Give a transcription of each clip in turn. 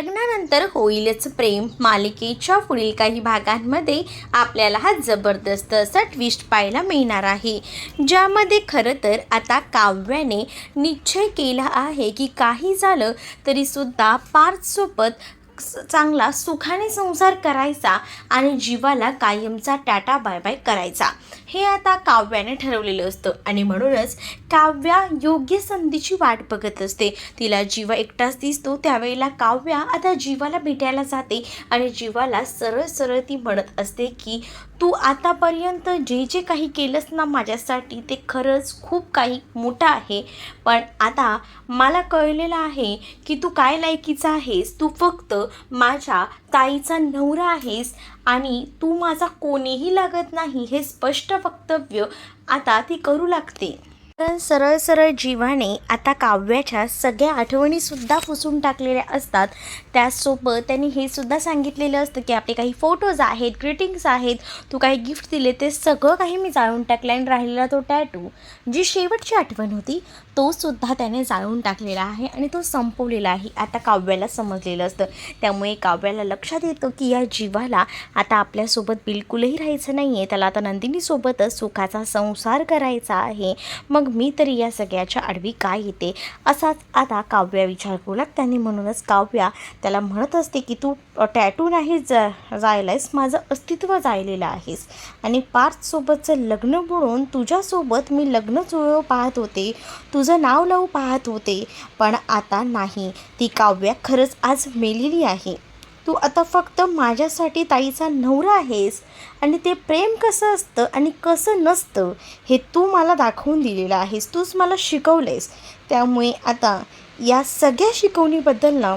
लग्नानंतर होईलच प्रेम. मालिकेच्या पुढील काही भागांमध्ये आपल्याला हा जबरदस्त असा ट्विस्ट पाहायला मिळणार आहे. ज्यामध्ये खरं तर आता काव्याने निश्चय केला आहे की काही झालं तरीसुद्धा पार्थसोबत स- चांगला सुखाने संसार करायचा आणि जीवाला कायमचा टाटा बाय बाय करायचा. हे आता काव्याने ठरवलेलं असतं. आणि म्हणूनच काव्या योग्य संधीची वाट बघत असते. तिला जीवा एकटाच दिसतो त्यावेळेला काव्या आता जीवाला भेटायला जाते आणि जीवाला सरळ सरळ ती म्हणत असते की तू आतापर्यंत जे जे काही केलंस ना माझ्यासाठी ते खरंच खूप काही मोठं आहे. पण आता मला कळलेलं आहे की तू काय लायकीचा आहेस. तू फक्त माझ्या ताईचा नवरा आहेस आणि तू माझा कोणीही लागत नाही हे स्पष्ट वक्तव्य आता ती करू लागते. कारण सरळ सरळ जीवाने आता काव्याच्या सगळ्या आठवणीसुद्धा पुसून टाकलेल्या असतात. त्याचसोबत त्यांनी हे सुद्धा सांगितलेलं असतं की आपले काही फोटोज आहेत ग्रीटिंग्स आहेत तू काही गिफ्ट दिले ते सगळं काही मी जाळून टाकलं आणि राहिलेला तो टॅटू जी शेवटची आठवण होती तो सुद्धा त्याने जाळून टाकलेला आहे आणि तो संपवलेला आहे. आता काव्याला समजलेलं असतं. त्यामुळे काव्याला लक्षात येतं की या जीवाला आता आपल्यासोबत बिलकुलही राहायचं नाही आहे त्याला आता नंदिनीसोबतच सुखाचा संसार करायचा आहे. मग मी तरी या सगळ्याच्या आडवी काय येते? असाच आता काव्या विचार करू लागते आणि म्हणूनच काव्या त्याला म्हणत असते की तू टॅटू नाही जा जायलायस माझं अस्तित्व जायलेलं आहेस. आणि पार्थसोबतचं लग्न बुडून तुझ्यासोबत मी लग्न जुळव पाहत होते. तुझं नाव लावू पाहत होते. पण आता नाही. ती काव्या खरंच आज मेलेली आहे. तू आता फक्त माझ्यासाठी ताईचा नवरा आहेस आणि ते प्रेम कसं असतं आणि कसं नसतं हे तू मला दाखवून दिलेलं आहेस. तूच मला शिकवलेस त्यामुळे आता या सगळ्या शिकवणीबद्दल ना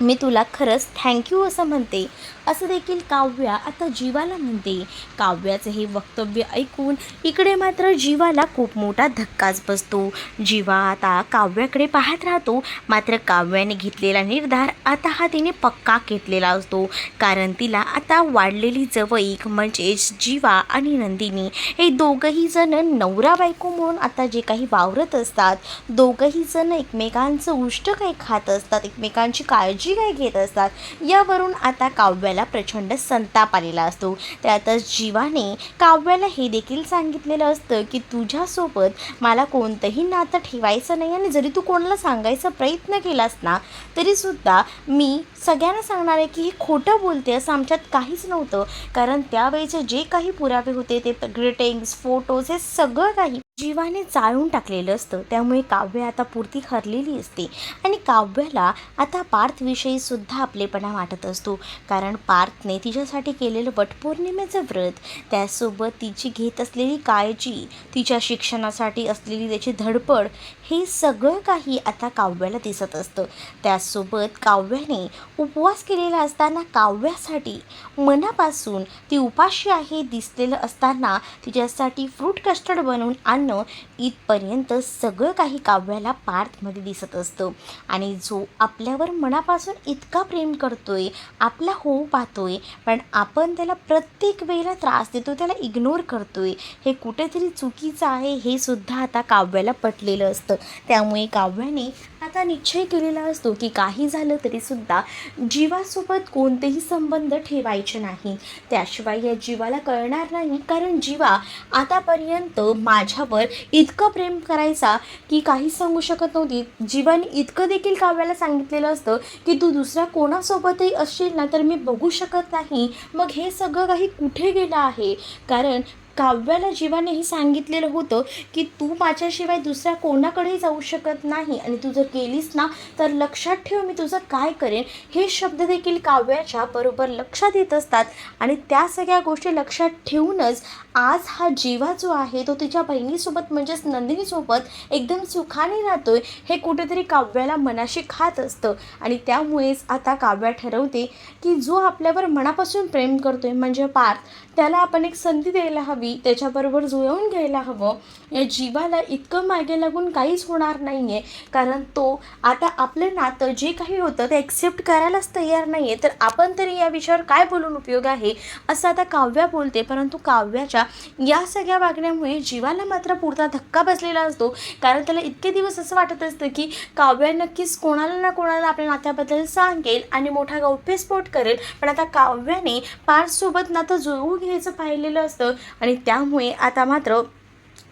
मी तुला खरंच थँक्यू असं म्हणते. असं देखील काव्या आता जीवाला म्हणते. काव्याचं हे वक्तव्य ऐकून इकडे मात्र जीवाला खूप मोठा धक्काच बसतो. जीवा आता काव्याकडे पाहत राहतो. मात्र काव्याने घेतलेला निर्धार आता हा तिने पक्का घेतलेला असतो. कारण तिला आता वाढलेली जवळीक म्हणजेच जीवा आणि नंदिनी हे दोघंही जण नवरा बायको म्हणून आता जे काही वावरत असतात दोघंही जण एकमेकांचं उष्ट काही खात असतात एकमेकांची काळजी काही घेत असतात यावरून आता काव्या काव्याला प्रचंड संताप आलेला असतो. त्यातच जीवाने काव्याला हे देखील सांगितलेलं असतं की तुझ्यासोबत मला कोणतंही नातं ठेवायचं नाही आणि जरी तू कोणाला सांगायचा प्रयत्न केलास ना तरीसुद्धा मी सगळ्यांना सांगणार आहे की हे खोटं बोलते असं आमच्यात काहीच नव्हतं. कारण त्यावेळेचे जे काही पुरावे होते ते ग्रीटिंग्स फोटोज हे सगळं काही जीवाने जाळून टाकलेलं असतं. त्यामुळे काव्य आता पुरती हरलेली असते. आणि काव्याला आता पार्थविषयी सुद्धा आपलेपणा वाटत असतो. कारण पार्थने तिच्यासाठी केलेलं वटपौर्णिमेचं व्रत त्यासोबत तिची घेत असलेली काळजी तिच्या शिक्षणासाठी असलेली त्याची धडपड हे सगळं काही आता काव्याला दिसत असतं. त्याचसोबत काव्याने उपवास केलेला असताना काव्यासाठी मनापासून ती उपाशी आहे दिसलेलं असताना तिच्यासाठी फ्रूट कस्टर्ड बनवून आणणं इथपर्यंत सगळं काही काव्याला पार्थमध्ये दिसत असतं. आणि जो आपल्यावर मनापासून इतका प्रेम करतोय आपला होऊ पाहतोय पण आपण त्याला प्रत्येक वेळेला त्रास देतो त्याला इग्नोर करतोय हे कुठेतरी चुकीचं आहे हे सुद्धा आता काव्याला पटलेलं असतं. त्यामुळे काव्याने आता निश्चय केलेला असतो की काही झालं तरीसुद्धा जीवासोबत कोणतेही संबंध ठेवायचे नाही. त्याशिवाय या जीवाला कळणार नाही. कारण जीवा आतापर्यंत माझ्यावर इतकं प्रेम करायचा की काहीच सांगू शकत नव्हती. जीवाने इतकं देखील काव्याला सांगितलेलं असतं की तू दुसऱ्या कोणासोबतही असशील ना तर मी बघू शकत नाही. मग हे सगळं काही कुठे गेलं आहे? कारण काव्याला जीवानेही सांगितलेलं होतं की तू माझ्याशिवाय दुसऱ्या कोणाकडेही जाऊ शकत नाही आणि तू जर केलीस ना तर लक्षात ठेव मी तुझं काय करेन. हे शब्द देखील काव्याच्या बरोबर लक्षात येत असतात आणि त्या सगळ्या गोष्टी लक्षात ठेवूनच आज हा जीवा जो आहे तो तिच्या बहिणीसोबत म्हणजेच नंदिनीसोबत एकदम सुखाने राहतोय हे कुठेतरी काव्याला मनाशी खात असतं. आणि त्यामुळेच आता काव्या ठरवते की जो आपल्यावर मनापासून प्रेम करतोय म्हणजे पार्थ त्याला आपण एक संधी द्यायला हवी त्याच्याबरोबर जुळवून घ्यायला हवं. या जीवाला इतकं मागे लागून काहीच होणार नाही आहे कारण तो आता आपलं नातं जे काही होतं ते ॲक्सेप्ट करायलाच तयार नाही आहे तर आपण तरी या विषयावर काय बोलून उपयोग आहे असं आता काव्या बोलते. परंतु काव्याच्या या सगळ्या वागण्यामुळे जीवाला मात्र पुरता धक्का बसलेला असतो. कारण त्याला इतके दिवस असं वाटत असतं की काव्या नक्कीच कोणाला ना कोणाला आपल्या नात्याबद्दल सांगेल आणि मोठा गौप्यस्फोट करेल. पण आता काव्याने पार्थसोबत नातं जुळवून घ्यायचं पाहिलेलं असतं. आणि त्यामुळे आता मात्र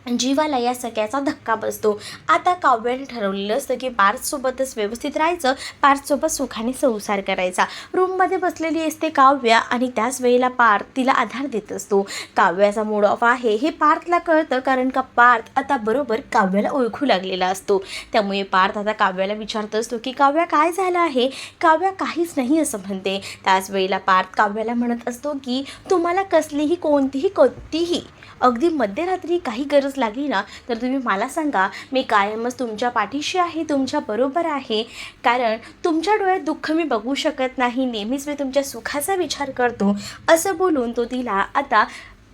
जीवाला या सगळ्याचा धक्का बसतो. आता काव्याने ठरवलेलं असतं की पार्थसोबतच व्यवस्थित राहायचं पार्थसोबत सुखाने संसार करायचा. रूममध्ये बसलेली असते काव्या आणि त्याच वेळेला पार्थ तिला आधार देत असतो. काव्याचा मूड ऑफ आहे हे पार्थला कळतं कारण का पार्थ आता बरोबर काव्याला ओळखू लागलेला असतो. त्यामुळे पार्थ आता काव्याला विचारत असतो की काव्या काय झालं आहे? काव्या काहीच नाही असं म्हणते. त्याच वेळेला पार्थ काव्याला म्हणत असतो की तुम्हाला कसलीही कोणतीही कोणतीही अगदी मध्यरात्री काही गरज लागली ना तर तुम्ही मला सांगा मी कायमच तुमच्या पाठीशी आहे तुमच्या बरोबर आहे. कारण तुमच्या डोळ्यात दुःख मी बघू शकत नाही नेहमीच मी तुमच्या सुखाचा विचार करतो. असं बोलून तो तिला आता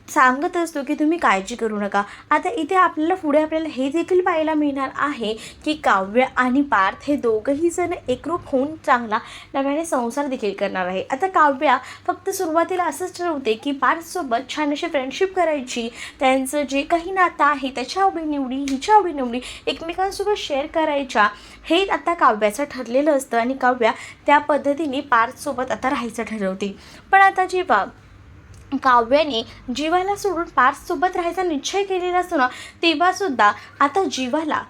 सांगत असतो की तुम्ही काळजी करू नका. आता इथे आपल्याला पुढे आपल्याला हे देखील पाहायला मिळणार आहे की काव्य आणि पार्थ हे दोघंही जण एकरूप होऊन चांगला नव्याने संसार देखील करणार आहे. आता काव्या फक्त सुरुवातीला असंच ठरवते की पार्थसोबत छान अशी फ्रेंडशिप करायची. त्यांचं जे काही नातं आहे त्याच्या आवडीनिवडी हिच्या आवडीनिवडी एकमेकांसोबत शेअर करायच्या. हे आता काव्याचं ठरलेलं असतं आणि काव्या त्या पद्धतीने पार्थसोबत आता राहायचं ठरवते. पण आता जेव्हा काव्याने जीवाला सोडून पार्थसोबत राहायचा निश्चय केलेला असतो ना तेव्हासुद्धा आता जीवाला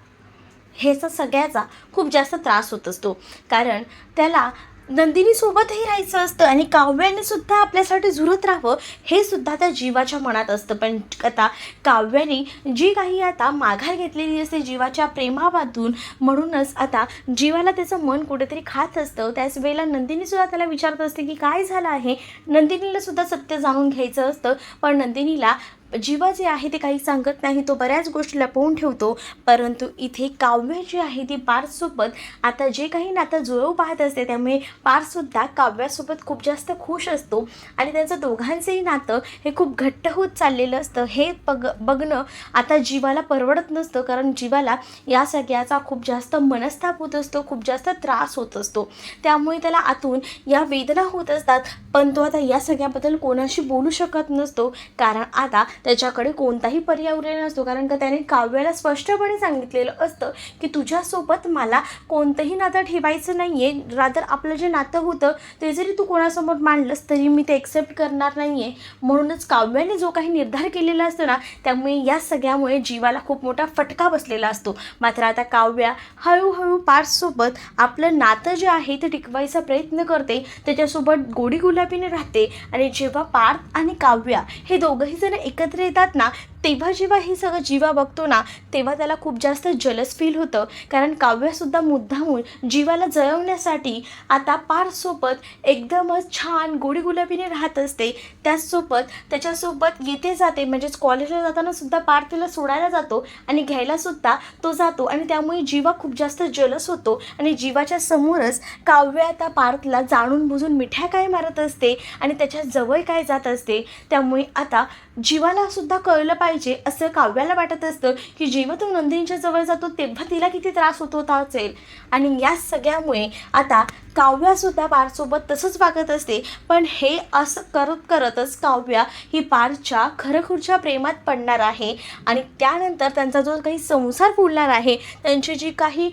ह्याचा सगळ्याचा खूप जास्त त्रास होत असतो. कारण त्याला नंदिनीसोबतही राहायचं असतं आणि काव्याने सुद्धा आपल्यासाठी झुरत राहावं हे सुद्धा त्या जीवाच्या मनात असतं. पण आता काव्याने जी काही आता माघार घेतलेली असते जीवाच्या प्रेमाबातून म्हणूनच आता जीवाला त्याचं मन कुठेतरी खात असतं. त्याच वेळेला नंदिनीसुद्धा त्याला विचारत असते की काय झालं आहे? नंदिनीला सुद्धा सत्य जाणून घ्यायचं असतं. पण नंदिनीला जीवा जे आहे ते काही सांगत नाही तो बऱ्याच गोष्टी लपवून ठेवतो. परंतु इथे काव्य जी आहे ती पार्थसोबत आता जे काही नातं जुळवू पाहत असते त्यामुळे पार्थसुद्धा काव्यासोबत खूप जास्त खुश असतो. आणि त्यांचं दोघांचंही नातं हे खूप घट्ट होत चाललेलं असतं. हे बघ बघणं आता जीवाला परवडत नसतं कारण जीवाला या सगळ्याचा खूप जास्त मनस्ताप होत असतो खूप जास्त त्रास होत असतो. त्यामुळे त्याला आतून या वेदना होत असतात. पण तो आता या सगळ्याबद्दल कोणाशी बोलू शकत नसतो. कारण आता त्याच्याकडे कोणताही पर्याय उरलेला नसतो. कारण का त्याने काव्याला स्पष्टपणे सांगितलेलं असतं की तुझ्यासोबत मला कोणतंही नातं ठेवायचं नाही आहे रादर आपलं जे नातं होतं ते जरी तू कोणासमोर मांडलंस तरी मी ते एक्सेप्ट करणार नाही आहे म्हणूनच काव्याने जो काही निर्धार केलेला असतो ना त्यामुळे या सगळ्यामुळे जीवाला खूप मोठा फटका बसलेला असतो. मात्र आता काव्या हळूहळू पार्थसोबत आपलं नातं जे आहे ते टिकवायचा प्रयत्न करते. त्याच्यासोबत गोडी गुलाबीने राहते. आणि जेव्हा पार्थ आणि काव्या हे दोघंही जण एकत्र एकत्र येतात ना तेव्हा जेव्हा हे सगळं जीवा बघतो ना तेव्हा त्याला खूप जास्त जलस फील होतं. कारण काव्यसुद्धा मुद्दामून जीवाला जळवण्यासाठी आता पारसोबत एकदमच छान गोडी गुलाबीने राहत असते. त्याचसोबत त्याच्यासोबत येते जाते. म्हणजेच कॉलेजला जाताना सुद्धा पार तिला सोडायला जातो आणि घ्यायला सुद्धा तो जातो. आणि त्यामुळे जीवा खूप जास्त जलस होतो. आणि जीवाच्या समोरच काव्य आता पार्थला जाणून बुजून मिठ्या काय मारत असते आणि त्याच्याजवळ काय जात असते. त्यामुळे आता जीवाला सुद्धा कळलं पाहिजे. असं काव्याला वाटत असतं की जेव्हा तो नंदिनीच्या जवळ जातो तेव्हा तिला किती त्रास होत होता असेल. आणि या सगळ्यामुळे आता काव्यासुद्धा पारसोबत तसंच वागत असते. पण हे असं करत करतच काव्या ही पारच्या खरखुरच्या प्रेमात पडणार आहे. आणि त्यानंतर त्यांचा जो काही संसार फुलणार आहे त्यांची जी काही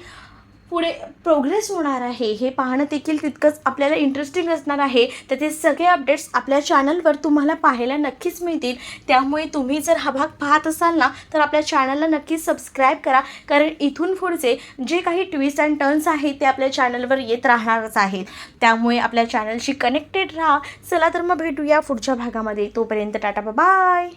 पुढे प्रोग्रेस होणार आहे. हे पाहणं देखील तितकंच आपल्याला इंटरेस्टिंग असणार आहे. तर ते सगळे अपडेट्स आपल्या चॅनलवर तुम्हाला पाहायला नक्कीच मिळतील. त्यामुळे तुम्ही जर हा भाग पाहत असाल ना तर आपल्या चॅनलला नक्कीच सबस्क्राईब करा. कारण इथून पुढचे जे काही ट्विस्ट अँड टर्न्स आहेत ते आपल्या चॅनलवर येत राहणारच आहेत. त्यामुळे आपल्या चॅनलशी कनेक्टेड राहा. चला तर मग भेटूया पुढच्या भागामध्ये. तोपर्यंत टाटा बाय